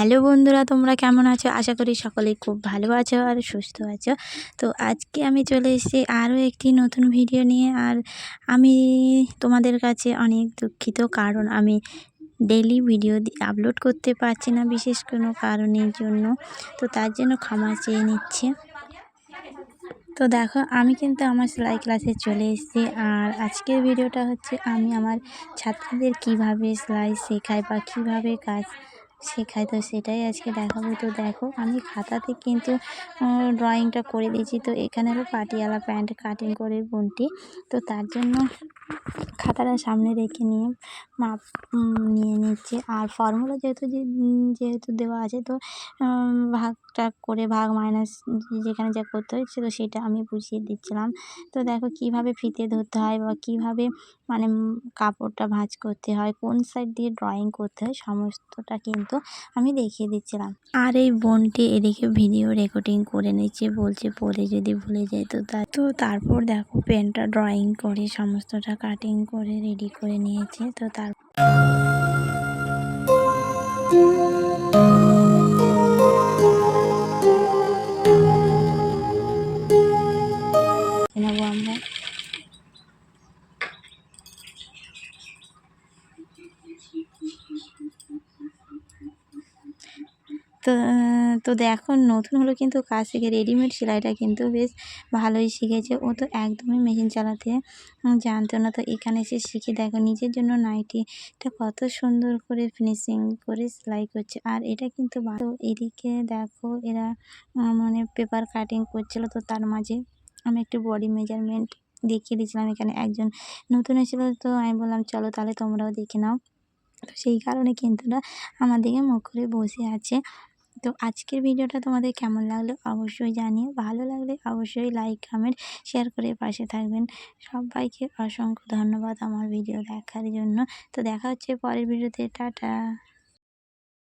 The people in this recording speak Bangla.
হ্যালো বন্ধুরা, তোমরা কেমন আছো? আশা করি সকলেই খুব ভালো আছো আর সুস্থ আছো। তো আজকে আমি চলে এসেছি আরও একটি নতুন ভিডিও নিয়ে আর আমি তোমাদের কাছে অনেক দুঃখিত কারণ আমি ডেলি ভিডিও আপলোড করতে পারছি না বিশেষ কোনো কারণের জন্য। তো তার জন্য ক্ষমা চেয়ে নিচ্ছে। তো দেখো, আমি কিন্তু আমার সেলাই ক্লাসে চলে এসেছি আর আজকের ভিডিওটা হচ্ছে আমি আমার ছাত্রীদের কীভাবে সেলাই শেখাই বা কীভাবে কাজ শেখাই তো সেটাই আজকে দেখাবো। তো দেখো, আমি খাতাতে কিন্তু ড্রয়িংটা করে দিয়েছি। তো এখানেরও পাটিয়ালা প্যান্ট কাটিং করে বোনটি তো তার জন্য খাতাটা সামনে রেখে নিয়ে মাপ নিয়ে নিচ্ছে। আর ফর্মুলা যেহেতু যেহেতু দেওয়া আছে, তো ভাগটা করে ভাগ মাইনাস যেখানে যা করতে হয়েছে, তো সেটা আমি বুঝিয়ে দিচ্ছিলাম। তো দেখো কীভাবে ফিতে ধরতে হয় বা কীভাবে মানে কাপড়টা ভাঁজ করতে হয়, কোন সাইড দিয়ে ড্রয়িং করতে হয়, সমস্তটা কিন্তু আমি দেখিয়ে দিচ্ছিলাম। আর এই বোনটি এদিকে ভিডিও রেকর্ডিং করে নিচ্ছে, বলছে, পরে যদি ভুলে যায় তো তা তো তারপর দেখো, পেনটা ড্রয়িং করে সমস্তটা কাটিং করে রেডি করে নিয়েছে, তো তার আমরা তো তো দেখো, নতুন হলো কিন্তু কাজ শিখে রেডিমেড সেলাইটা কিন্তু বেশ ভালোই শিখেছে। ও তো একদমই মেশিন চালাতে জানতো না। তো এখানে এসে শিখে দেখো, নিজের জন্য নাইটিটা কত সুন্দর করে ফিনিশিং করে সেলাই করছে। আর এটা কিন্তু তো এদিকে দেখো, এরা মানে পেপার কাটিং করছিল। তো তার মাঝে আমি একটু বডি মেজারমেন্ট দেখিয়ে দিয়েছিলাম এখানে একজন। নতুন এসেছিল তো আমি বললাম, চলো তাহলে তোমরাও দেখে নাও। তো সেই কারণে কিন্তু না আমার দিকে মুখ করে বসে আছে। তো আজকের ভিডিওটা তোমাদের কেমন লাগল অবশ্যই জানিও, ভালো লাগলে অবশ্যই লাইক কমেন্ট শেয়ার করে পাশে থাকবেন। সবাইকে অসংখ্য ধন্যবাদ আমার ভিডিও দেখার জন্য। তো দেখা হচ্ছে পরের ভিডিওতে, টাটা।